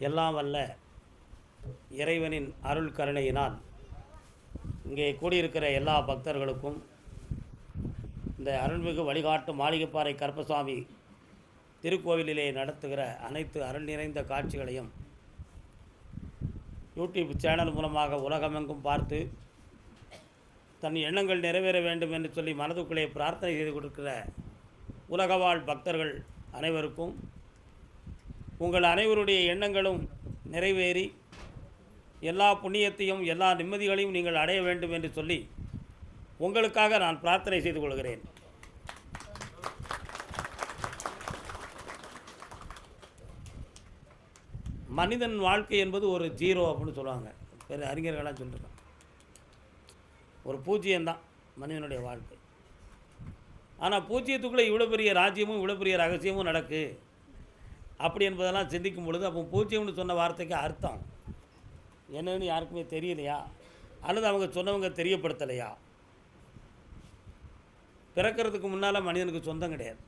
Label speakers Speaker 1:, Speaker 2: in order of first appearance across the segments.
Speaker 1: எல்லாம் வல்ல இறைவனின் அருள் கருணையினால் இங்கே கூடியிருக்கிற எல்லா பக்தர்களுக்கும் இந்த அருள்மிகு வழிகாட்டு மாளிகைப்பாறை கருப்பசாமி திருக்கோவிலிலே நடத்துகிற அனைத்து அருள் நிறைந்த காட்சிகளையும் யூடியூப் சேனல் மூலமாக உலகமெங்கும் பார்த்து தன் எண்ணங்கள் நிறைவேற வேண்டும் என்று சொல்லி மனதுக்குள்ளே பிரார்த்தனை செய்து கொடுக்கிற உலகவாழ் பக்தர்கள் அனைவருக்கும் உங்கள் அனைவருடைய எண்ணங்களும் நிறைவேறி எல்லா புண்ணியத்தையும் எல்லா நிம்மதிகளையும் நீங்கள் அடைய வேண்டும் என்று சொல்லி உங்களுக்காக நான் பிரார்த்தனை செய்து கொள்கிறேன். மனிதன் வாழ்க்கை என்பது ஒரு ஜீரோ அப்படின்னு சொல்லுவாங்க. பெரிய அறிஞர்களாக சொல்லியிருக்காங்க ஒரு பூஜ்ஜியம்தான் மனிதனுடைய வாழ்க்கை. ஆனால் பூஜ்ஜியத்துக்குள்ளே இவ்வளோ பெரிய ராஜ்யமும் இவ்வளோ பெரிய ரகசியமும் நடக்கு. அப்படி என்பதெல்லாம் சிந்திக்கும் பொழுது அப்போ பூஜ்ஜியம்னு சொன்ன வார்த்தைக்கு அர்த்தம். என்னன்னு யாருக்குமே தெரியலையா? அல்லது அவங்க சொன்னவங்க தெரியப்படுத்தலையா? பிறக்கிறதுக்கு முன்னால் மனிதனுக்கு சொந்தம் கிடையாது.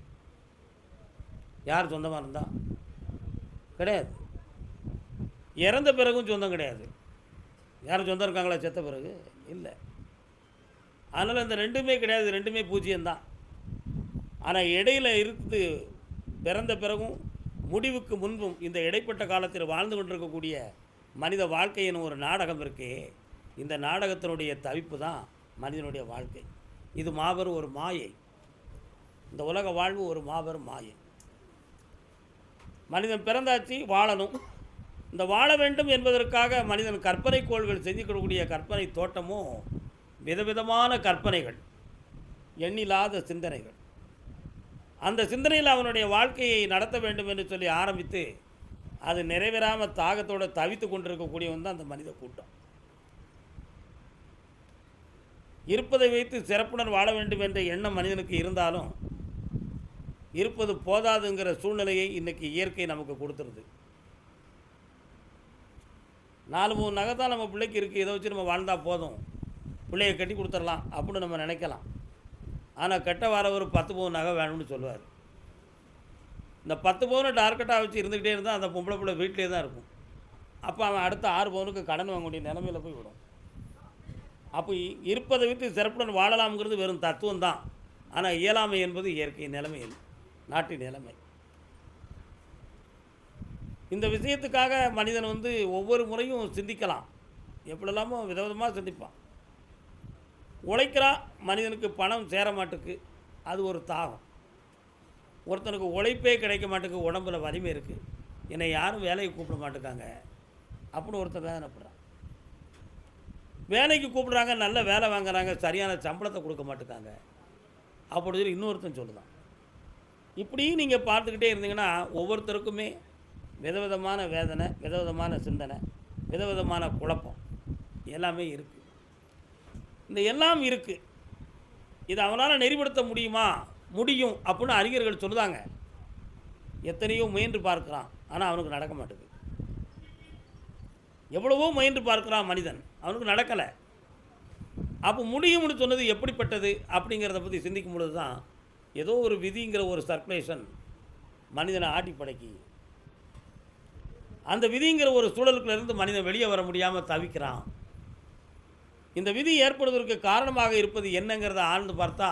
Speaker 1: யார் சொந்தமாக இருந்தால் கிடையாது. இறந்த பிறகும் சொந்தம் கிடையாது. யாரும் சொந்தம் இருக்காங்களா செத்த பிறகு? இல்லை. அதனால் இந்த ரெண்டுமே கிடையாது. ரெண்டுமே பூஜ்ஜியம்தான் ஆனால் இடையில இருந்து பிறந்த பிறகும் முடிவுக்கு முன்பும் இந்த இடைப்பட்ட காலத்தில் வாழ்ந்து கொண்டிருக்கக்கூடிய மனித வாழ்க்கையின் ஒரு நாடகம் இருக்கே. இந்த நாடகத்தினுடைய தவிப்பு தான் மனிதனுடைய வாழ்க்கை. இது மாபெரும் ஒரு மாயை. இந்த உலக வாழ்வு ஒரு மாபெரும் மாயை. மனிதன் பிறந்தாச்சு வாழணும். இந்த வாழ வேண்டும் என்பதற்காக மனிதன் கற்பனை கோள்கள் செஞ்சுக்கக்கூடிய கற்பனை தோட்டமும் விதவிதமான கற்பனைகள் எண்ணில்லாத சிந்தனைகள். அந்த சிந்தனையில் அவனுடைய வாழ்க்கையை நடத்த வேண்டும் என்று சொல்லி ஆரம்பித்து அது நிறைவேறாமல் தாகத்தோடு தவித்து கொண்டிருக்கக்கூடியவன் தான் அந்த மனித கூட்டம். இருப்பதை வைத்து சிறப்புடன் வாழ வேண்டும் என்ற எண்ணம் மனிதனுக்கு இருந்தாலும் இருப்பது போதாதுங்கிற சூழ்நிலையை இன்றைக்கி இயற்கை நமக்கு கொடுத்துருது. நாலு மூணு நகை தான் நம்ம பிள்ளைக்கு இருக்குது இதை வச்சு நம்ம வாழ்ந்தால் போதும். பிள்ளையை கட்டி கொடுத்துடலாம். அப்படின்னு நம்ம நினைக்கலாம். ஆனால் கெட்ட வர ஒரு பத்து பவுன் நகை வேணும்னு சொல்லுவார். இந்த பத்து பவுனை டார்கெட்டாக வச்சு இருந்துக்கிட்டே இருந்தால் அந்த பொம்பளை பிள்ளை வீட்டிலே தான் இருக்கும். அப்போ அவன் அடுத்த ஆறு பவுனுக்கு கடன் வாங்க வேண்டிய நிலமையில் போய் விடும். அப்போ இருப்பதை விட்டு சிறப்புடன் வாழலாம்ங்கிறது வெறும் தத்துவம் தான். ஆனால் இயலாமை என்பது இயற்கை நிலைமை நாட்டின் நிலைமை. இந்த விஷயத்துக்காக மனிதன் வந்து ஒவ்வொரு முறையும் சிந்திக்கலாம். எப்படிலாமோ விதவிதமாக சிந்திப்பான். உழைக்கிறான் மனிதனுக்கு பணம் சேர மாட்டுக்கு அது ஒரு தாகம். ஒருத்தனுக்கு உழைப்பே கிடைக்க மாட்டுக்கு உடம்புல வலிமை இருக்குது என்னை யாரும் வேலைக்கு கூப்பிட மாட்டேங்காங்க அப்படின்னு ஒருத்தன் வேதனைப்படுறான் வேலைக்கு கூப்பிட்றாங்க நல்ல வேலை வாங்குறாங்க சரியான சம்பளத்தை கொடுக்க மாட்டேங்காங்க அப்படி சொல்லி இன்னொருத்தன் சொல்லுதான். இப்படி நீங்கள் பார்த்துக்கிட்டே இருந்தீங்கன்னா ஒவ்வொருத்தருக்குமே விதவிதமான வேதனை விதவிதமான சிந்தனை விதவிதமான குழப்பம் எல்லாமே இருக்குது இந்த எல்லாம் இருக்குது இதை அவனால் நெறிப்படுத்த முடியுமா? முடியும் அப்படின்னு அறிஞர்கள் சொல்லுதாங்க. எத்தனையோ முயன்று பார்க்குறான். ஆனால் அவனுக்கு நடக்க மாட்டேங்குது எவ்வளவோ முயன்று பார்க்குறான் மனிதன். அவனுக்கு நடக்கலை. அப்போ முடியும்னு சொன்னது எப்படிப்பட்டது? அப்படிங்கிறத பற்றி சிந்திக்கும் பொழுது தான் ஏதோ ஒரு விதிங்கிற ஒரு சர்க்குலேஷன் மனிதனை ஆட்டி படைக்கி. அந்த விதிங்கிற ஒரு சூழலுக்குள்ளேருந்து மனிதன் வெளியே வர முடியாமல் தவிக்கிறான். இந்த விதி ஏற்படுவதற்கு காரணமாக இருப்பது என்னங்கிறத ஆழ்ந்து பார்த்தா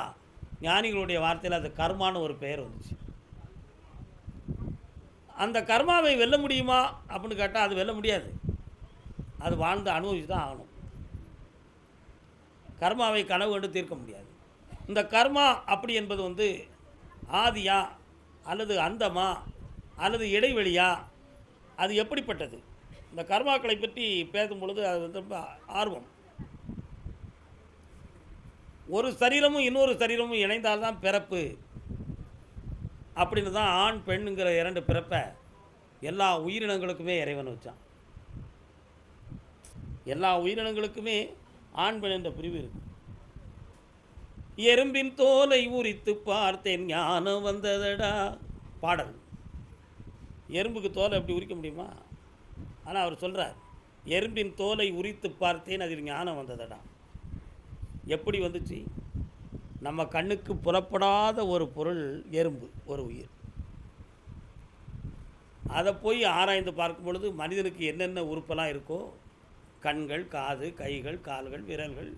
Speaker 1: ஞானிகளுடைய வார்த்தையில் அது கர்மான்னு ஒரு பெயர் வந்துச்சு. அந்த கர்மாவை வெல்ல முடியுமா அப்படின்னு கேட்டால் அது வெல்ல முடியாது. அது வாழ்ந்து அனுபவிச்சு தான் ஆகணும். கர்மாவை கனவு கண்டு தீர்க்க முடியாது. இந்த கர்மா அப்படி என்பது வந்து ஆதியா அல்லது அந்தமா அல்லது இடைவெளியா? அது எப்படிப்பட்டது? இந்த கர்மாக்களை பற்றி பேசும் பொழுது அது வந்து ரொம்ப ஆர்வம். ஒரு சரீரமும் இன்னொரு சரீரமும் இணைந்தால்தான் பிறப்பு. அப்படின்னு தான் ஆண் பெண்ணுங்கிற இரண்டு பிறப்பை எல்லா உயிரினங்களுக்குமே இறைவன் வச்சான். எல்லா உயிரினங்களுக்குமே ஆண் பெண் என்ற பிரிவு இருக்கு. எறும்பின் தோலை உரித்து பார்த்தேன் ஞானம் வந்ததடா? பாடல். எறும்புக்கு தோலை எப்படி உரிக்க முடியுமா? ஆனால் அவர் சொல்கிறார் எறும்பின் தோலை உரித்து பார்த்தேன் அதில் ஞானம் வந்ததடா? எப்படி வந்துச்சு? நம்ம கண்ணுக்கு புறப்படாத ஒரு பொருள் எறும்பு ஒரு உயிர். அதை போய் ஆராய்ந்து பார்க்கும் பொழுது மனிதனுக்கு என்னென்ன உறுப்பெல்லாம் இருக்கோ கண்கள் காது கைகள் கால்கள் விரல்கள்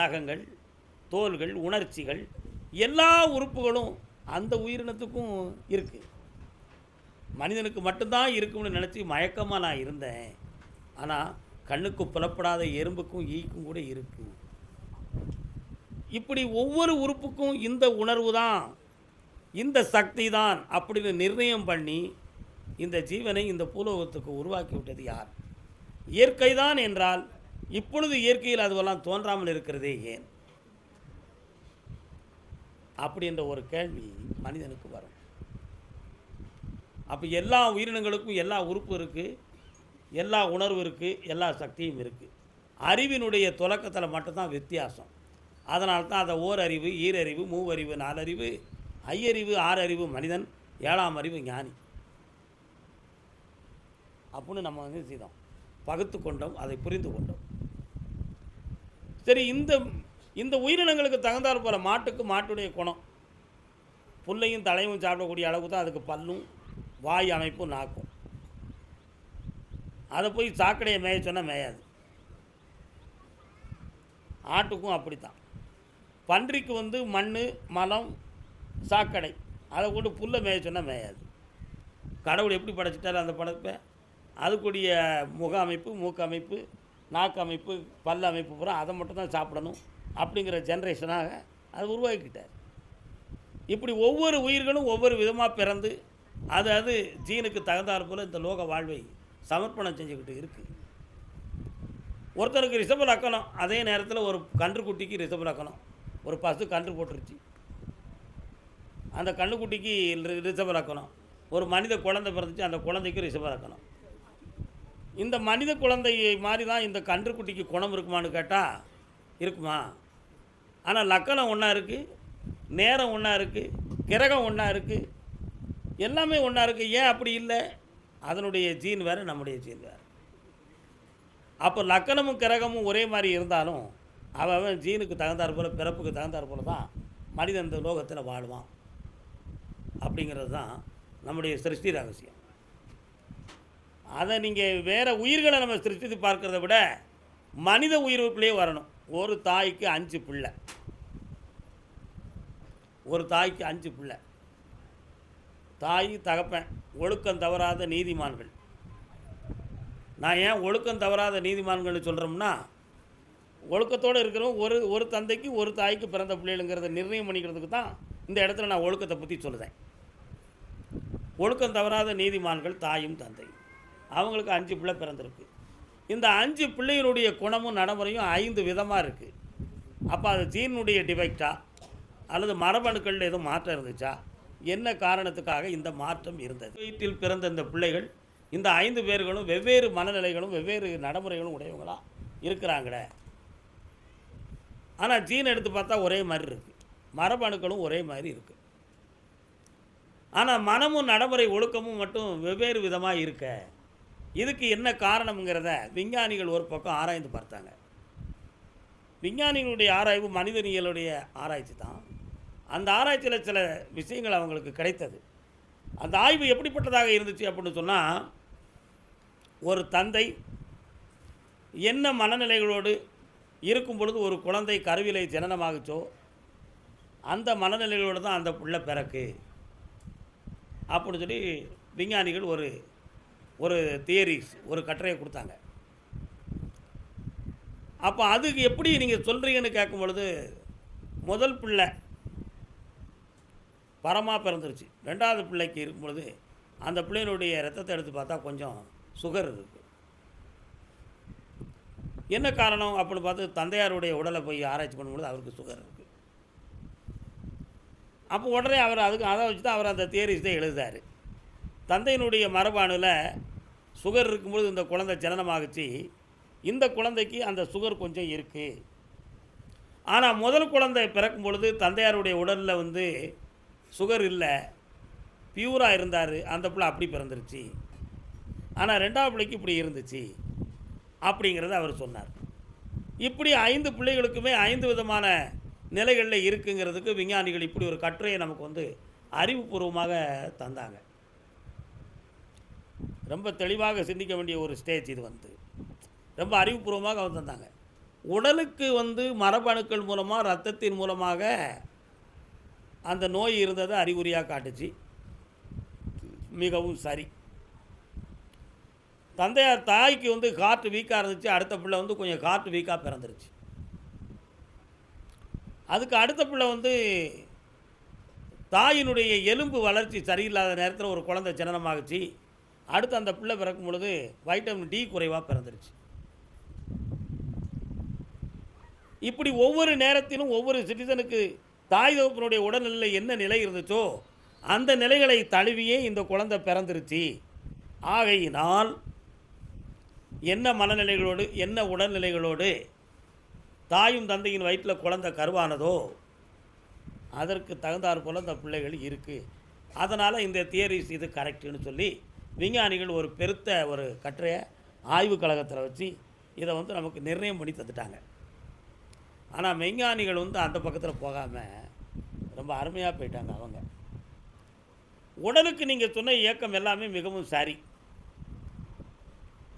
Speaker 1: நகங்கள் தோல்கள் உணர்ச்சிகள் எல்லா உறுப்புகளும் அந்த உயிரினத்துக்கும் இருக்குது மனிதனுக்கு மட்டும்தான் இருக்கும்னு நினச்சி மயக்கமாக நான் இருந்தேன். ஆனால் கண்ணுக்கு புலப்படாத எறும்புக்கும் ஈக்கும் கூட இருக்குது இப்படி ஒவ்வொரு உறுப்புக்கும் இந்த உணர்வு தான் இந்த சக்தி தான் அப்படின்னு நிர்ணயம் பண்ணி இந்த ஜீவனை இந்த பூலோகத்துக்கு உருவாக்கி விட்டது யார்? இயற்கை தான் என்றால் இப்பொழுது இயற்கையில் அதுவெல்லாம் தோன்றாமல் இருக்கிறதே ஏன்? அப்படின்ற ஒரு கேள்வி மனிதனுக்கு வரும். அப்போ எல்லா உயிரினங்களுக்கும் எல்லா உறுப்பு இருக்குது எல்லா உணர்வு இருக்குது எல்லா சக்தியும் இருக்குது அறிவினுடைய தொடக்கத்தில் மட்டும்தான் வித்தியாசம். அதனால தான் அதை ஓரறிவு ஈரறிவு மூவறிவு நாலறிவு ஐயறிவு ஆறறிவு மனிதன் ஏழாம் அறிவு ஞானி. அப்படின்னு நம்ம வந்து செய்தோம்? பகுத்து கொண்டோம் அதை புரிந்து கொண்டோம். சரி இந்த இந்த உயிரினங்களுக்கு தகுந்தாற் போல மாட்டுக்கு மாட்டுடைய குணம். புல்லையும் தலையும் சாப்பிடக்கூடிய அளவுக்கு தான் அதுக்கு பல்லும் வாய் அமைப்பும் நாக்கும். அதை போய் சாக்கடையை மேய சொன்னால் மேயாது. ஆட்டுக்கும் அப்படித்தான். பன்றிக்கு வந்து மண் மலம் சாக்கடை. அதை கொண்டு புல்லை மேய சொன்னால் மேயாது. கடவுள் எப்படி படைச்சிட்டாரு அந்த படைப்பை? அதுக்குரிய முக அமைப்பு மூக்கு அமைப்பு நாக்கு அமைப்பு பல் அமைப்பு பூரா அதை மட்டும் தான் சாப்பிடணும் அப்படிங்கிற ஜென்ரேஷனாக அது உருவாக்கிட்டார். இப்படி ஒவ்வொரு உயிர்களும் ஒவ்வொரு விதமாக பிறந்து அது அது ஜீனுக்கு தகுந்தாற் போல் இந்த லோக வாழ்வை சமர்ப்பணம் செஞ்சுக்கிட்டு இருக்குது ஒருத்தருக்கு ரிஷப லக்கணம் அதே நேரத்தில் ஒரு கன்றுக்குட்டிக்கு ரிஷப லக்கணம் ஒரு பசு கன்று போட்டுருச்சு. அந்த கன்றுக்குட்டிக்கு ரி- ரிஷப லக்கணம் ஒரு மனித குழந்தை பிறந்துச்சு அந்த குழந்தைக்கு ரிஷப லக்கணம் இந்த மனித குழந்தை மாதிரி தான் இந்த கன்றுக்குட்டிக்கு குணம் இருக்குமான்னு கேட்டால் இருக்குமா? ஆனால் லக்கணம் ஒன்றா இருக்குது நேரம் ஒன்றா இருக்குது கிரகம் ஒன்றா இருக்குது எல்லாமே ஒன்றா இருக்குது ஏன் அப்படி இல்லை? அதனுடைய ஜீன் வேறு நம்முடைய ஜீன் வேறு. அப்போ லக்கணமும் கிரகமும் ஒரே மாதிரி இருந்தாலும் அவன் அவன் ஜீனுக்கு தகுந்தாற் போல பிறப்புக்கு தகுந்தாற் போல தான் மனிதன் இந்த லோகத்தில் வாழ்வான். அப்படிங்கிறது தான் நம்முடைய சிருஷ்டி ரகசியம். அதை நீங்கள் வேறு உயிர்களை நம்ம சிருஷ்டித்து பார்க்குறத விட மனித உயிர்வுக்குள்ளேயே வரணும். ஒரு தாய்க்கு அஞ்சு பிள்ளை. ஒரு தாய்க்கு அஞ்சு பிள்ளை. தாய் தகப்பன் ஒழுக்கம் தவறாத நீதிமான்கள். நான் ஏன் ஒழுக்கம் தவறாத நீதிமான்கள்னு சொல்கிறோம்னா ஒழுக்கத்தோடு இருக்கிறவங்க ஒரு ஒரு தந்தைக்கு ஒரு தாய்க்கு பிறந்த பிள்ளைகளுங்கிறத நிர்ணயம் பண்ணிக்கிறதுக்கு தான் இந்த இடத்துல நான் ஒழுக்கத்தை பற்றி சொல்லுதேன். ஒழுக்கம் தவறாத நீதிமான்கள் தாயும் தந்தையும். அவங்களுக்கு அஞ்சு பிள்ளை பிறந்திருக்கு. இந்த அஞ்சு பிள்ளைகளுடைய குணமும் நடைமுறையும் ஐந்து விதமாக இருக்குது அப்போ அது ஜீனுடைய டிஃபெக்டா அல்லது மரபணுக்களில் எதுவும் மாற்றம் இருந்துச்சா? என்ன காரணத்துக்காக இந்த மாற்றம் இருந்தது? வீட்டில் பிறந்த இந்த பிள்ளைகள் இந்த ஐந்து பேர்களும் வெவ்வேறு மனநிலைகளும் வெவ்வேறு நடைமுறைகளும் உடையவங்களாக இருக்கிறாங்களே. ஆனால் ஜீன் எடுத்து பார்த்தா ஒரே மாதிரி இருக்குது மரபணுக்களும் ஒரே மாதிரி இருக்குது ஆனால் மனமும் நடைமுறை ஒழுக்கமும் மட்டும் வெவ்வேறு விதமாக இருக்க. இதுக்கு என்ன காரணம்ங்கிறத விஞ்ஞானிகள் ஒரு பக்கம் ஆராய்ந்து பார்த்தாங்க. விஞ்ஞானிகளுடைய ஆராய்வு மனிதனியலுடைய ஆராய்ச்சி தான். அந்த ஆராய்ச்சியில் சில விஷயங்கள் அவங்களுக்கு கிடைத்தது. அந்த ஆய்வு எப்படிப்பட்டதாக இருந்துச்சு அப்படின்னு சொன்னால் ஒரு தந்தை என்ன மனநிலைகளோடு இருக்கும் பொழுது ஒரு குழந்தை கருவிலை ஜனனமாகுச்சோ அந்த மனநிலைகளோடு தான் அந்த பிள்ளை பிறக்கு. அப்படின்னு சொல்லி விஞ்ஞானிகள் ஒரு ஒரு தியரிஸ் ஒரு கட்டுரையை கொடுத்தாங்க. அப்போ அதுக்கு எப்படி நீங்கள் சொல்கிறீங்கன்னு கேட்கும் பொழுது முதல் பிள்ளை பரமாக பிறந்துருச்சு. ரெண்டாவது பிள்ளைக்கு இருக்கும் பொழுது அந்த பிள்ளையினுடைய ரத்தத்தை எடுத்து பார்த்தா கொஞ்சம் சுகர் இருக்குது என்ன காரணம் அப்படின்னு பார்த்து தந்தையாருடைய உடலை போய் ஆராய்ச்சி பண்ணும்பொழுது அவருக்கு சுகர் இருக்குது அப்போ உடனே அவர் அதுக்கு அதை வச்சு தான் அவர் அந்த தேரிஸ் தான் எழுதுறாரு. தந்தையினுடைய மரபாணில் சுகர் இருக்கும்பொழுது இந்த குழந்தை ஜனனமாகுச்சு. இந்த குழந்தைக்கு அந்த சுகர் கொஞ்சம் இருக்குது ஆனால் முதல் குழந்தை பிறக்கும் பொழுது தந்தையாருடைய உடலில் வந்து சுகர் இல்லை. பியூராக இருந்தார். அந்த பிள்ளை அப்படி பிறந்துருச்சு. ஆனால் ரெண்டாவது பிள்ளைக்கு இப்படி இருந்துச்சு அப்படிங்கிறத அவர் சொன்னார். இப்படி ஐந்து பிள்ளைகளுக்குமே ஐந்து விதமான நிலைகளில் இருக்குங்கிறதுக்கு விஞ்ஞானிகள் இப்படி ஒரு கட்டுரையை நமக்கு வந்து அறிவுபூர்வமாக தந்தாங்க. ரொம்ப தெளிவாக சிந்திக்க வேண்டிய ஒரு ஸ்டேஜ் இது வந்து. ரொம்ப அறிவுபூர்வமாக தந்தாங்க. உடலுக்கு வந்து மரபணுக்கள் மூலமாக ரத்தத்தின் மூலமாக அந்த நோய் இருந்ததை அறிகுறியாக காட்டுச்சு. மிகவும் சரி. தந்தையார் தாய்க்கு வந்து காற்று வீக்காக இருந்துச்சு. அடுத்த பிள்ளை வந்து கொஞ்சம் காற்று வீக்காக பிறந்துருச்சு. அதுக்கு அடுத்த பிள்ளை வந்து தாயினுடைய எலும்பு வளர்ச்சி சரியில்லாத நேரத்தில் ஒரு குழந்தை ஜனனமாகுச்சு. அடுத்து அந்த பிள்ளை பிறக்கும் பொழுது வைட்டமின் டி குறைவாக பிறந்துருச்சு. இப்படி ஒவ்வொரு நேரத்திலும் ஒவ்வொரு சிட்டிசனுக்கு தாய் தகப்பனுடைய உடல்நிலை என்ன நிலை இருந்துச்சோ அந்த நிலைகளை தழுவியே இந்த குழந்தை பிறந்துருச்சு. ஆகையினால் என்ன மனநிலைகளோடு என்ன உடல்நிலைகளோடு தாயும் தந்தையின் வயிற்றில் குழந்தை கருவானதோ அதற்கு தகுந்தாற் போல் அந்த பிள்ளைகள் இருக்குது அதனால் இந்த தியரிஸ் இது கரெக்டுன்னு சொல்லி விஞ்ஞானிகள் ஒரு பெருத்த ஒரு கட்டுரையை ஆய்வுக் கழகத்தில் வச்சு இதை வந்து நமக்கு நிர்ணயம் பண்ணி தந்துட்டாங்க. ஆனால் விஞ்ஞானிகள் வந்து அந்த பக்கத்தில் போகாமல் ரொம்ப அருமையாக போயிட்டாங்க அவங்க. உடலுக்கு நீங்கள் சொன்ன இயக்கம் எல்லாமே மிகவும் சரி.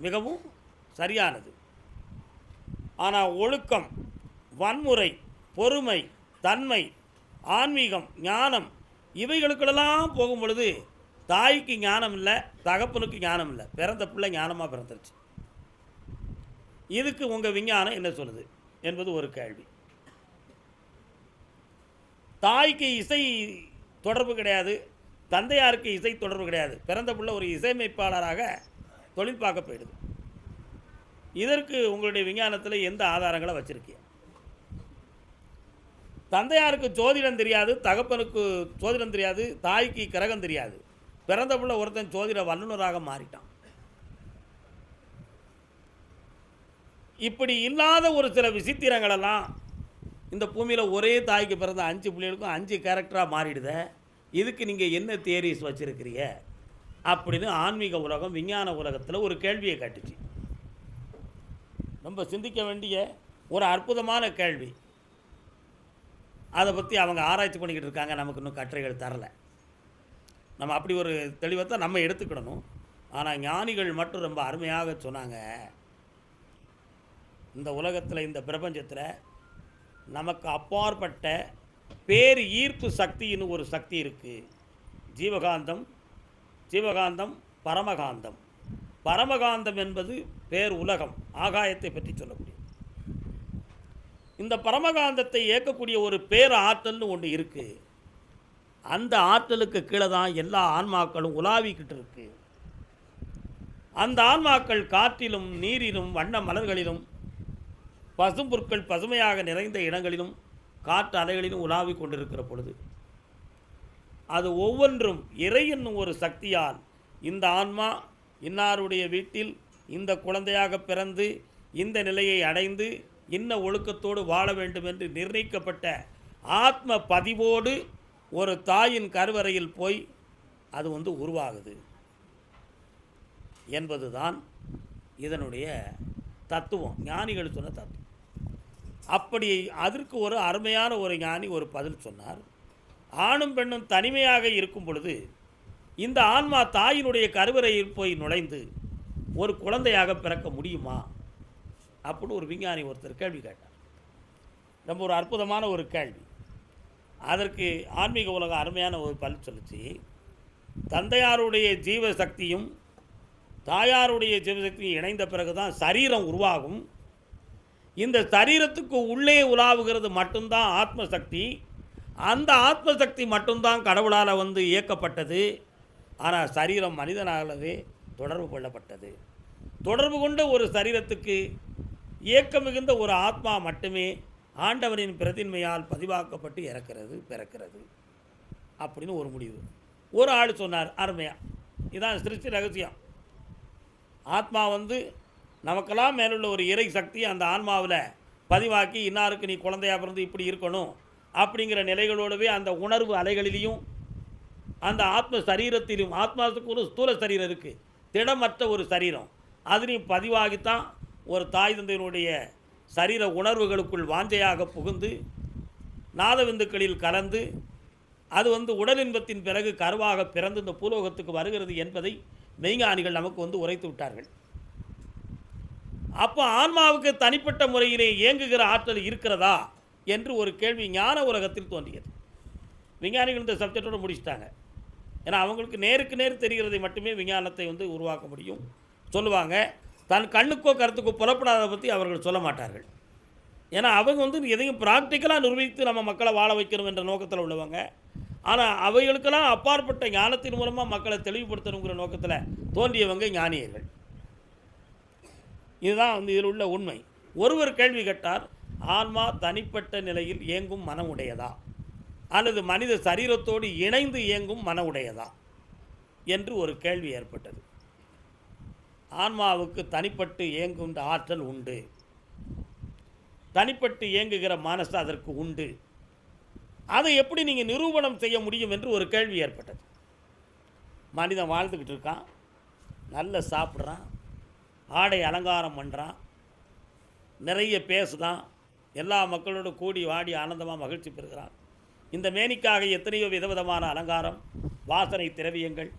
Speaker 1: மிகவும் சரியானது. ஆனால் ஒழுக்கம் வன்முறை பொறுமை தன்மை ஆன்மீகம் ஞானம் இவைகளுக்கெல்லாம் போகும் பொழுது தாய்க்கு ஞானம் இல்லை தகப்பனுக்கு ஞானம் இல்லை. பிறந்த பிள்ளை ஞானமாக பிறந்துருச்சு. இதுக்கு உங்கள் விஞ்ஞானம் என்ன சொல்லுது என்பது ஒரு கேள்வி. தாய்க்கு இசை தொடர்பு கிடையாது தந்தையாருக்கு இசை தொடர்பு கிடையாது. பிறந்த பிள்ளை ஒரு இசையமைப்பாளராக தொழில் பார்க்க போயிடுது. இதற்கு உங்களுடைய விஞ்ஞானத்தில் எந்த ஆதாரங்களை வச்சுருக்கீங்க? தந்தையாருக்கு ஜோதிடம் தெரியாது தகப்பனுக்கு ஜோதிடம் தெரியாது தாய்க்கு கிரகம் தெரியாது. பிறந்த பிள்ளை ஒருத்தன் ஜோதிட வல்லுநராக மாறிட்டான். இப்படி இல்லாத ஒரு சில விசித்திரங்களெல்லாம் இந்த பூமியில் ஒரே தாய்க்கு பிறந்த அஞ்சு பிள்ளைகளுக்கும் அஞ்சு கேரக்டராக மாறிடுத. இதுக்கு நீங்கள் என்ன தியரிஸ் வச்சுருக்கிறீங்க? அப்படின்னு ஆன்மீக உலகம் விஞ்ஞான உலகத்தில் ஒரு கேள்வியை காட்டுச்சு. ரொம்ப சிந்திக்க வேண்டிய ஒரு அற்புதமான கேள்வி. அதை பற்றி அவங்க ஆராய்ச்சி பண்ணிக்கிட்டு இருக்காங்க. நமக்கு இன்னும் கட்டுரைகள் தரல. நம்ம அப்படி ஒரு தெளிவத்தை நம்ம எடுத்துக்கிடணும். ஆனால் ஞானிகள் மட்டும் ரொம்ப அருமையாக சொன்னாங்க. இந்த உலகத்தில் இந்த பிரபஞ்சத்தில் நமக்கு அப்பாற்பட்ட பேர் ஈர்ப்பு சக்தின்னு ஒரு சக்தி இருக்குது ஜீவகாந்தம் ஜீவகாந்தம் பரமகாந்தம். பரமகாந்தம் என்பது பேர் உலகம் ஆகாயத்தை பற்றி சொல்லக்கூடிய. இந்த பரமகாந்தத்தை இயக்கக்கூடிய ஒரு பேர் ஆற்றல்னு ஒன்று இருக்குது அந்த ஆற்றலுக்கு கீழே தான் எல்லா ஆன்மாக்களும் உலாவிக்கிட்டு இருக்கு. அந்த ஆன்மாக்கள் காற்றிலும் நீரிலும் வண்ண மலர்களிலும் பசும்பொருட்கள் பசுமையாக நிறைந்த இடங்களிலும் காற்று அலைகளிலும் உலாவிக் கொண்டிருக்கிற பொழுது அது ஒவ்வொன்றும் இறை என்னும் ஒரு சக்தியால் இந்த ஆன்மா இன்னாருடைய வீட்டில் இந்த குழந்தையாக பிறந்து இந்த நிலையை அடைந்து இன்ன ஒழுக்கத்தோடு வாழ வேண்டும் என்று நிர்ணயிக்கப்பட்ட ஆத்ம பதிவோடு ஒரு தாயின் கருவறையில் போய் அது வந்து உருவாகுது என்பதுதான் இதனுடைய தத்துவம். ஞானிகள் சொன்ன தத்துவம். அப்படி அதற்கு ஒரு அருமையான ஒரு ஞானி ஒரு பதில் சொன்னார். ஆணும் பெண்ணும் தனிமையாக இருக்கும் பொழுது இந்த ஆன்மா தாயினுடைய கருவறையில் போய் நுழைந்து ஒரு குழந்தையாக பிறக்க முடியுமா? அப்படின்னு ஒரு விஞ்ஞானி ஒருத்தர் கேள்வி கேட்டார். ரொம்ப ஒரு அற்புதமான ஒரு கேள்வி. அதற்கு ஆன்மீக உலகம் அருமையான ஒரு பல் சொல்லிச்சு. தந்தையாருடைய ஜீவ சக்தியும் தாயாருடைய ஜீவசக்தியும் இணைந்த பிறகு தான் சரீரம் உருவாகும். இந்த சரீரத்துக்கு உள்ளே உலாவுகிறது மட்டும்தான் ஆத்மசக்தி. அந்த ஆத்மசக்தி மட்டும்தான் கடவுளால் வந்து இயக்கப்பட்டது. ஆனால் சரீரம் மனிதனாகவே தொடர்பு கொள்ளப்பட்டது. தொடர்பு கொண்ட ஒரு சரீரத்துக்கு இயக்க மிகுந்த ஒரு ஆத்மா மட்டுமே ஆண்டவரின் பிரதின்மையால் பதிவாக்கப்பட்டு இறக்கிறது பிறக்கிறது அப்படின்னு ஒரு முடிவு. ஒரு ஆள் சொன்னார் அருமையா இதான் சிருஷ்டி ரகசியம். ஆத்மா வந்து நமக்கெல்லாம் மேலுள்ள ஒரு இறை சக்தி அந்த ஆன்மாவில் பதிவாக்கி இன்னாருக்கு நீ குழந்தையாக பிறந்து இப்படி இருக்கணும் அப்படிங்கிற நிலைகளோடவே அந்த உணர்வு அலைகளிலையும் அந்த ஆத்ம சரீரத்திலும் ஆத்மாவுக்கு ஒரு ஸ்தூல சரீரம் இருக்குது திடமற்ற ஒரு சரீரம். அதுலேயும் பதிவாகித்தான் ஒரு தாய் தந்தையினுடைய சரீர உணர்வுகளுக்குள் வாஞ்சையாக புகுந்து நாதவிந்துக்களில் கலந்து அது வந்து உடல் இன்பத்தின் பிறகு கருவாக பிறந்து இந்த பூலோகத்துக்கு வருகிறது என்பதை மெய்ஞானிகள் நமக்கு வந்து உரைத்து விட்டார்கள். அப்போ ஆன்மாவுக்கு தனிப்பட்ட முறையிலே இயங்குகிற ஆற்றல் இருக்கிறதா? என்று ஒரு கேள்வி ஞான உலகத்தில் தோன்றியது. விஞ்ஞானிகள் இந்த சப்ஜெக்டோடு முடிச்சிட்டாங்க. ஏன்னா அவங்களுக்கு நேருக்கு நேர் தெரிகிறதை மட்டுமே விஞ்ஞானத்தை வந்து உருவாக்க முடியும். சொல்லுவாங்க தன் கண்ணுக்கோ கருத்துக்கோ புலப்படாத பற்றி அவர்கள் சொல்ல மாட்டார்கள். ஏன்னா அவங்க வந்து எதையும் ப்ராக்டிக்கலாக நிரூபித்து நம்ம மக்களை வாழ வைக்கணும் என்ற நோக்கத்தில் உள்ளவங்க. ஆனால் அவைகளுக்கெல்லாம் அப்பாற்பட்ட ஞானத்தின் மூலமாக மக்களை தெளிவுபடுத்தணுங்கிற நோக்கத்தில் தோன்றியவங்க ஞானியர்கள். இதுதான் வந்து இதில் உள்ள உண்மை. ஒருவர் கேள்வி கேட்டார் ஆன்மா தனிப்பட்ட நிலையில் இயங்கும் மனம் உடையதா அல்லது மனித சரீரத்தோடு இணைந்து இயங்கும் மன உடையதா என்று ஒரு கேள்வி ஏற்பட்டது. ஆன்மாவுக்கு தனிப்பட்டு இயங்குகின்ற ஆற்றல் உண்டு. தனிப்பட்டு இயங்குகிற மனசு அதற்கு உண்டு. அதை எப்படி நீங்கள் நிரூபணம் செய்ய முடியும் என்று ஒரு கேள்வி ஏற்பட்டது. மனிதன் வாழ்ந்துக்கிட்டு இருக்கான். நல்ல சாப்பிட்றான். ஆடை அலங்காரம் பண்ணுறான் நிறைய பேசுதான். எல்லா மக்களோடு கூடி வாடி ஆனந்தமாக மகிழ்ச்சி பெறுகிறான். இந்த மேனிக்காக எத்தனையோ விதவிதமான அலங்காரம் வாசனை திரவியங்கள்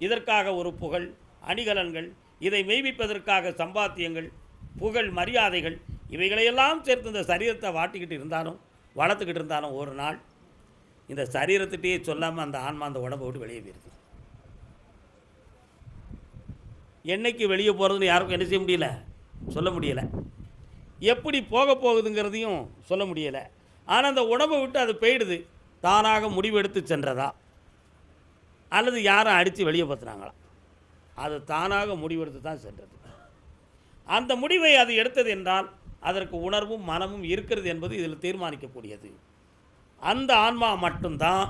Speaker 1: இதற்காக ஒரு புகழ் அணிகலன்கள் இதை மெய்விப்பதற்காக சம்பாத்தியங்கள் புகழ் மரியாதைகள் இவைகளையெல்லாம் சேர்த்து இந்த சரீரத்தை வாட்டிக்கிட்டு இருந்தாலும் வளர்த்துக்கிட்டு இருந்தாலும் ஒரு நாள் இந்த சரீரத்திட்டே சொல்லாமல் அந்த ஆன்மா அந்த உடம்பை விட்டு வெளியே போயிருக்கு என்னைக்கு வெளியே போகிறதுன்னு யாருக்கும் என்ன செய்ய முடியல? சொல்ல முடியலை. எப்படி போக போகுதுங்கிறதையும் சொல்ல முடியலை. ஆனால் அந்த உடம்பை விட்டு அது போயிடுது. தானாக முடிவெடுத்து சென்றதா? அல்லது யாரும் அடித்து வெளியே பத்துனாங்களா? அது தானாக முடிவெடுத்து தான் சென்றது. அந்த முடிவை அது எடுத்தது என்றால் அதற்கு உணர்வும் மனமும் இருக்கிறது என்பது இதில் தீர்மானிக்கக்கூடியது. அந்த ஆன்மா மட்டும்தான்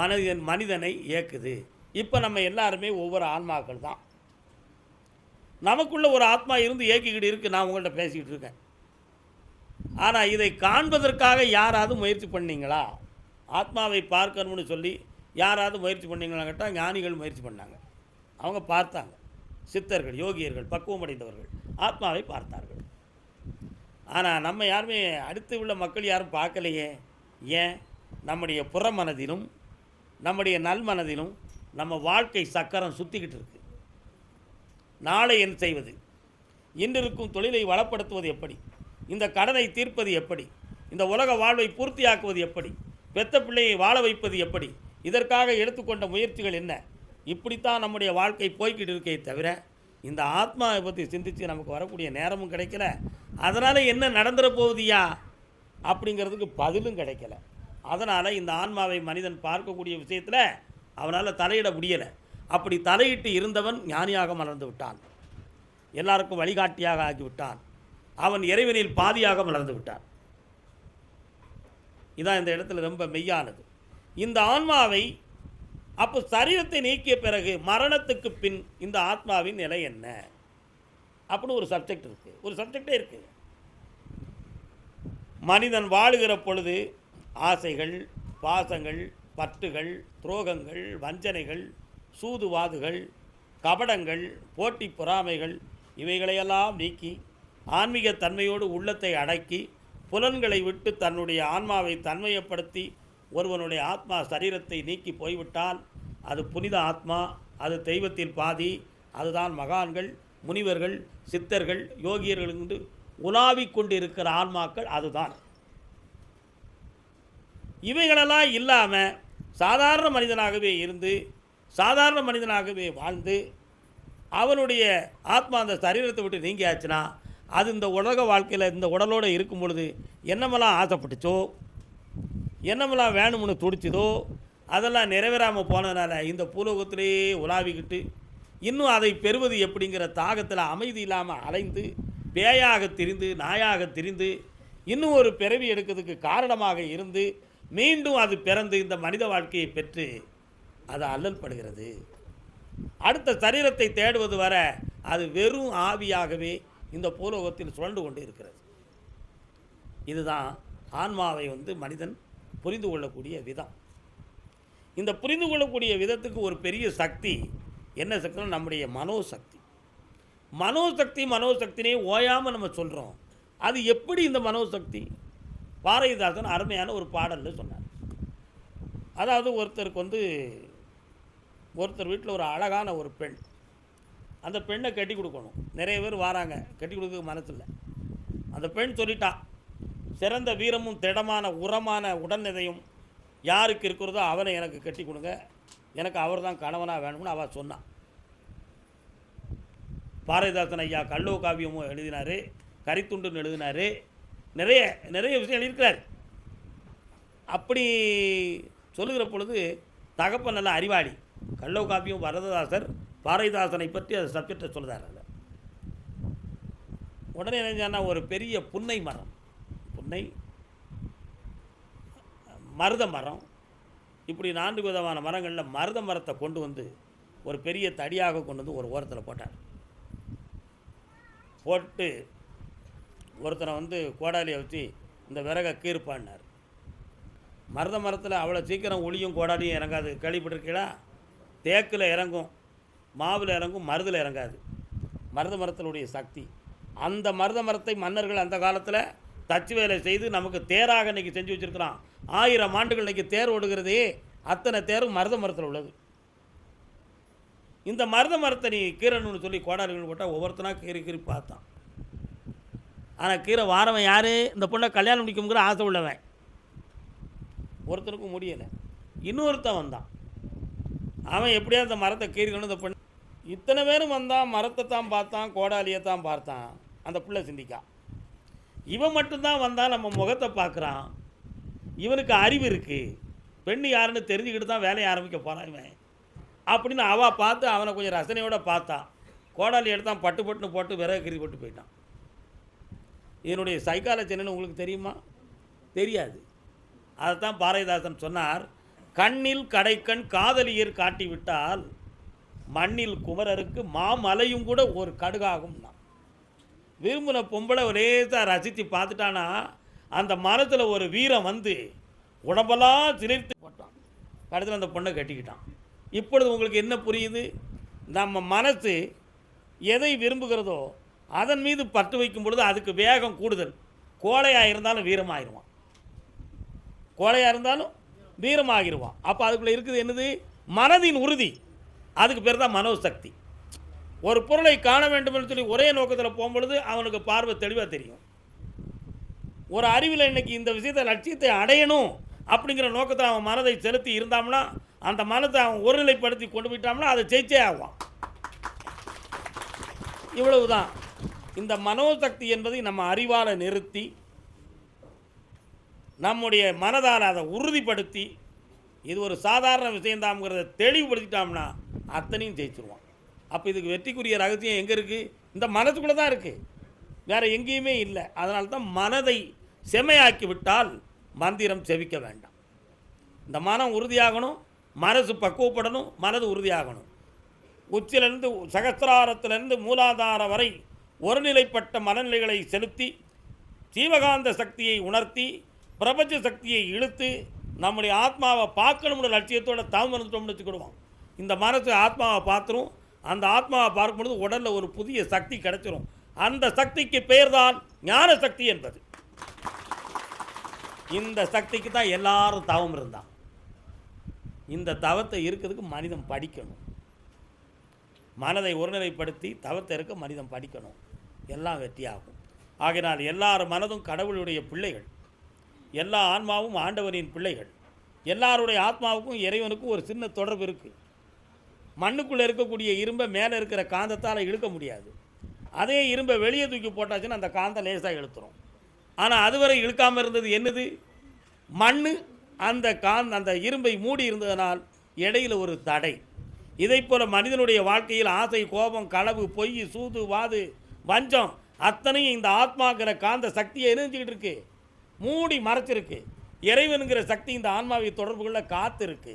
Speaker 1: மனிதன் மனிதனை இயக்குது. இப்போ நம்ம எல்லாருமே ஒவ்வொரு ஆன்மாக்கள் தான் நமக்குள்ளே ஒரு ஆத்மா இருந்து இயக்கிக்கிட்டு இருக்குது நான் உங்கள்கிட்ட பேசிக்கிட்டு இருக்கேன். ஆனால் இதை காண்பதற்காக யாராவது முயற்சி பண்ணீங்களா? ஆத்மாவை பார்க்கணும்னு சொல்லி யாராவது முயற்சி பண்ணீங்களா கேட்டால் ஞானிகள் முயற்சி பண்ணாங்க. அவங்க பார்த்தாங்க. சித்தர்கள் யோகியர்கள் பக்குவம் அடைந்தவர்கள் ஆத்மாவை பார்த்தார்கள். ஆனால் நம்ம யாருமே அடுத்து உள்ள மக்கள் யாரும் பார்க்கலையே. ஏன்? நம்முடைய புற மனதிலும் நம்முடைய நல் மனதிலும் நம்ம வாழ்க்கை சக்கரம் சுற்றிக்கிட்டு இருக்கு. நாளை என் செய்வது? இன்றிருக்கும் தொழிலை வளப்படுத்துவது எப்படி? இந்த கடனை தீர்ப்பது எப்படி? இந்த உலக வாழ்வை பூர்த்தியாக்குவது எப்படி? பெத்த பிள்ளையை வாழ வைப்பது எப்படி? இதற்காக எடுத்துக்கொண்ட முயற்சிகள் என்ன? இப்படித்தான் நம்முடைய வாழ்க்கை போய்கிட்டு இருக்கே தவிர இந்த ஆத்மாவை பற்றி சிந்தித்து நமக்கு வரக்கூடிய நேரமும் கிடைக்கல. அதனால் என்ன நடந்துட போகுதியா அப்படிங்கிறதுக்கு பதிலும் கிடைக்கல. அதனால் இந்த ஆன்மாவை மனிதன் பார்க்கக்கூடிய விஷயத்தில் அவனால் தலையிட முடியலை. அப்படி தலையிட்டு இருந்தவன் ஞானியாக மலர்ந்து விட்டான். எல்லாருக்கும் வழிகாட்டியாக ஆகிவிட்டான். அவன் இறைவனில் பாதியாக மலர்ந்து விட்டான். இதான் இந்த இடத்துல ரொம்ப மெய்யானது. இந்த ஆன்மாவை அப்போ சரீரத்தை நீக்கிய பிறகு மரணத்துக்கு பின் இந்த ஆத்மாவின் நிலை என்ன? அப்படின்னு ஒரு சப்ஜெக்ட் இருக்குது ஒரு சப்ஜெக்டே இருக்குது மனிதன் வாழுகிற பொழுது ஆசைகள் பாசங்கள் பற்றுகள் துரோகங்கள் வஞ்சனைகள் சூதுவாதுகள் கபடங்கள் போட்டி பொறாமைகள் இவைகளையெல்லாம் நீக்கி ஆன்மீக தன்மையோடு உள்ளத்தை அடக்கி புலன்களை விட்டு தன்னுடைய ஆன்மாவை தன்மையப்படுத்தி ஒருவனுடைய ஆத்மா சரீரத்தை நீக்கி போய்விட்டால் அது புனித ஆத்மா அது தெய்வத்தில் பாதி அதுதான் மகான்கள் முனிவர்கள் சித்தர்கள் யோகியர்கள் என்று உலாவிக் கொண்டிருக்கிற ஆன்மாக்கள் அதுதான். இவைகளெல்லாம் இல்லாமல் சாதாரண மனிதனாகவே இருந்து சாதாரண மனிதனாகவே வாழ்ந்து அவனுடைய ஆத்மா அந்த சரீரத்தை விட்டு நீங்கியாச்சுன்னா அது இந்த உலக வாழ்க்கையில் இந்த உடலோடு இருக்கும் பொழுது என்னமெல்லாம் ஆசைப்பட்டுச்சோ என்னமெல்லாம் வேணும்னு துடிச்சதோ அதெல்லாம் நிறைவேறாமல் போனதுனால இந்த பூலோகத்திலேயே உலாவிக்கிட்டு இன்னும் அதை பெறுவது எப்படிங்கிற தாகத்தில் அமைதி இல்லாமல் அலைந்து பேயாக திரிந்து நாயாக திரிந்து இன்னும் ஒரு பிறவி எடுக்கிறதுக்கு காரணமாக இருந்து மீண்டும் அது பிறந்து இந்த மனித வாழ்க்கையை பெற்று அது அல்லல் படுகிறது அடுத்த சரீரத்தை தேடுவது வர அது வெறும் ஆவியாகவே இந்த பூலோகத்தில் சுழண்டு கொண்டு இருக்கிறது இதுதான் ஆன்மாவை வந்து மனிதன் புரிந்து கொள்ளக்கூடிய விதம். இந்த புரிந்து கொள்ளக்கூடிய விதத்துக்கு ஒரு பெரிய சக்தி என்ன சக்தினா நம்முடைய மனோசக்தி. மனோசக்தி மனோசக்தினே ஓயாமல் நம்ம சொல்கிறோம் அது எப்படி இந்த மனோசக்தி? பாரதிதாசன் அருமையான ஒரு பாடல்னு சொன்னார். அதாவது ஒருத்தருக்கு வந்து ஒருத்தர் வீட்டில் ஒரு அழகான ஒரு பெண். அந்த பெண்ணை கட்டி கொடுக்கணும். நிறைய பேர் வராங்க. கட்டி கொடுக்க மனசில் அந்த பெண் சொல்லிட்டா சிறந்த வீரமும் திடமான உரமான உடல்நிலையும் யாருக்கு இருக்கிறதோ அவனை எனக்கு கட்டி கொடுங்க. எனக்கு அவர் தான் கணவனாக வேணும்னு அவள் சொன்னான் பாரதிதாசன் ஐயா கல்லோ காவியமும் எழுதினார். கரித்துண்டுன்னு எழுதினார். நிறைய நிறைய விஷயம் எழுதியிருக்கிறார். அப்படி சொல்லுகிற பொழுது தகப்பன் நல்ல அறிவாளி. கள்ளவு காப்பியும் வரததாசர் பாரதிதாசனை பற்றி அந்த சப்ஜெக்டை சொல்லுதார் அதில் உடனே என்ன ஒரு பெரிய புன்னை மரம். புன்னை மருத மரம். இப்படி நான்கு விதமான மரங்களில் மருத மரத்தை கொண்டு வந்து ஒரு பெரிய தடியாக கொண்டு வந்து ஒரு ஓரத்தில் போட்டார். போட்டு ஒருத்தனை வந்து கோடாலியை வச்சு இந்த விறகை கீறுப்பான்னார். மருத மரத்தில் அவ்வளோ சீக்கிரம் ஒளியும் கோடாலியும் இறங்காது. கேள்விப்பட்டிருக்கீங்களா? தேக்கில் இறங்கும் மாவில் இறங்கும் மருதில் இறங்காது. மருத மரத்தினுடைய சக்தி. அந்த மருத மரத்தை மன்னர்கள் அந்த காலத்தில் தச்சு வேலை செய்து நமக்கு தேராக இன்னைக்கு செஞ்சு வச்சுருக்கிறான். ஆயிரம் ஆண்டுகள் இன்னைக்கு தேர் ஓடுகிறதே அத்தனை தேரும் மருத மரத்தில் உள்ளது. இந்த மருத மரத்தை நீ கீரன்னு சொல்லி கோடாரிகள் போட்டால் ஒவ்வொருத்தனா கீறி கீறி பார்த்தான். ஆனால் கீரை வாரவன் யார்? இந்த பொண்ணை கல்யாணம் முடிக்குங்கிற ஆசை உள்ளவன். ஒருத்தனுக்கும் முடியலை. இன்னொருத்தன் வந்தான். அவன் எப்படியா அந்த மரத்தை கீறிக்கணும் இந்த பெண் இத்தனை பேரும் வந்தான் மரத்தை தான் பார்த்தான் கோடாலியை தான் பார்த்தான். அந்த பிள்ளை சிந்திக்கா. இவன் மட்டும்தான் வந்தால் நம்ம முகத்தை பார்க்குறான். இவனுக்கு அறிவு இருக்குது பெண் யாருன்னு தெரிஞ்சுக்கிட்டு தான் வேலையை ஆரம்பிக்க போகிறான் இவன். அப்படின்னு அவள் பார்த்து அவனை கொஞ்சம் ரசனையோடு பார்த்தான் கோடாலி எடுத்தான் பட்டு பட்டுன்னு போட்டு விறகு கறி போட்டு போயிட்டான். இதனுடைய சைக்காலஜி என்னன்னு உங்களுக்கு தெரியுமா? தெரியாது. அதைத்தான் பாரதிதாசன் சொன்னார். கண்ணில் கடைக்கண் காதலியர் காட்டிவிட்டால் மண்ணில் குமரருக்கு மாமலையும் கூட ஒரு கடுகாகும்னா விரும்பின பொம்பளை லேசாக ரசித்து பார்த்துட்டானா அந்த மரத்தில் ஒரு வீரம் வந்து உடம்பெல்லாம் சிலிர்த்து போட்டான். கடைசியில் அந்த பொண்ணை கட்டிக்கிட்டான். இப்பொழுது உங்களுக்கு என்ன புரியுது? நம்ம மனசு எதை விரும்புகிறதோ அதன் மீது பற்று வைக்கும் பொழுது அதுக்கு வேகம் கூடுதல். கோழையாக இருந்தாலும் வீரமாயிருவான். கோழையாக இருந்தாலும் வீரமாகிருவான் அப்போ அதுக்குள்ளே இருக்குது என்னது? மனதின் உறுதி. அதுக்கு பேர் தான் மனோசக்தி. ஒரு பொருளை காண வேண்டும் என்று சொல்லி ஒரே நோக்கத்தில் போகும்பொழுது அவனுக்கு பார்வை தெளிவாக தெரியும். ஒரு அறிவில் இன்னைக்கு இந்த விஷயத்தை லட்சியத்தை அடையணும் அப்படிங்கிற நோக்கத்தில் அவன் மனதை செலுத்தி இருந்தாம்னா அந்த மனத்தை அவன் ஒருநிலைப்படுத்தி கொண்டு போயிட்டாம்னா அதை ஜெயிச்சே ஆவான். இவ்வளவுதான். இந்த மனோசக்தி என்பதை நம்ம அறிவால் நிறுத்தி நம்முடைய மனதால் அதை உறுதிப்படுத்தி இது ஒரு சாதாரண விஷயந்தாம்ங்கிறத தெளிவுபடுத்திட்டோம்னா அத்தனையும் ஜெயிச்சிருவான் அப்போ இதுக்கு வெற்றிக்குரிய ரகசியம் எங்கே இருக்குது இந்த மனதுக்குள்ளே தான் இருக்குது வேறு எங்கேயுமே இல்லை. அதனால தான் மனதை செமையாக்கி விட்டால் மந்திரம் செவிக்க வேண்டாம். இந்த மனம் உறுதியாகணும் மனசு பக்குவப்படணும் மனது உறுதியாகணும். உச்சிலிருந்து சகசிராரத்திலிருந்து மூலாதாரம் வரை ஒருநிலைப்பட்ட மனநிலைகளை செலுத்தி ஜீவகாந்த சக்தியை உணர்த்தி பிரபஞ்ச சக்தியை இழுத்து நம்முடைய ஆத்மாவை பார்க்கணும்னு லட்சியத்தோட தவம் இருந்துட்டோம்னு வச்சுக்கிடுவோம் இந்த மனசு ஆத்மாவை பார்த்துரும். அந்த ஆத்மாவை பார்க்கும்பொழுது உடலில் ஒரு புதிய சக்தி கிடைச்சிரும். அந்த சக்திக்கு பெயர்தான் ஞான சக்தி என்பது. இந்த சக்திக்கு தான் எல்லாரும் தவம் இருந்தான் இந்த தவத்தை இருக்கிறதுக்கு மனிதன் படிக்கணும். மனதை ஒருநிலைப்படுத்தி தவத்தை இருக்க மனிதன் படிக்கணும். எல்லாம் வெற்றியாகும். ஆகினால் எல்லார் மனதும் கடவுளுடைய பிள்ளைகள். எல்லா ஆன்மாவும் ஆண்டவரின் பிள்ளைகள். எல்லாருடைய ஆத்மாவுக்கும் இறைவனுக்கும் ஒரு சின்ன தொடர்பு இருக்குது மண்ணுக்குள்ளே இருக்கக்கூடிய இரும்பை மேலே இருக்கிற காந்தத்தால் இழுக்க முடியாது. அதே இரும்பை வெளியே தூக்கி போட்டாச்சுன்னா அந்த காந்தம் லேசாக இழுத்துரும். ஆனால் அதுவரை இழுக்காமல் இருந்தது என்னது? மண் அந்த காந்த அந்த இரும்பை மூடி இருந்ததனால் இடையில ஒரு தடை. இதை போல் மனிதனுடைய வாழ்க்கையில் ஆசை கோபம் களவு பொய் சூது வாது வஞ்சம் அத்தனையும் இந்த ஆத்மாங்கிற காந்த சக்தியை எரிஞ்சுக்கிட்டு இருக்கு. மூடி மறைச்சிருக்கு. இறைவனுங்கிற சக்தி இந்த ஆன்மாவை தொடர்பு கொள்ள காத்திருக்கு.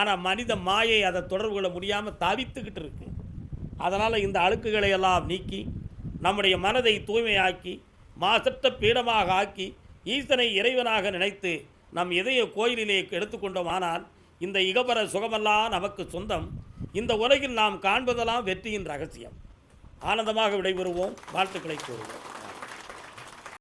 Speaker 1: ஆனால் மனித மாயை அதை தொடர்பு கொள்ள முடியாமல் தவித்துக்கிட்டு இருக்கு. அதனால் இந்த அழுக்குகளை எல்லாம் நீக்கி நம்முடைய மனதை தூய்மையாக்கி மாசற்ற பீடமாக ஆக்கி ஈசனை இறைவனாக நினைத்து நம் இதய கோயிலிலே எடுத்துக்கொண்டோமானால் இந்த இகபர சுகமெல்லாம் நமக்கு சொந்தம். இந்த உலகில் நாம் காண்பதெல்லாம் வெற்றியின் ரகசியம். ஆனந்தமாக விடைபெறுவோம். வாழ்த்துக்களை கூறுவோம்.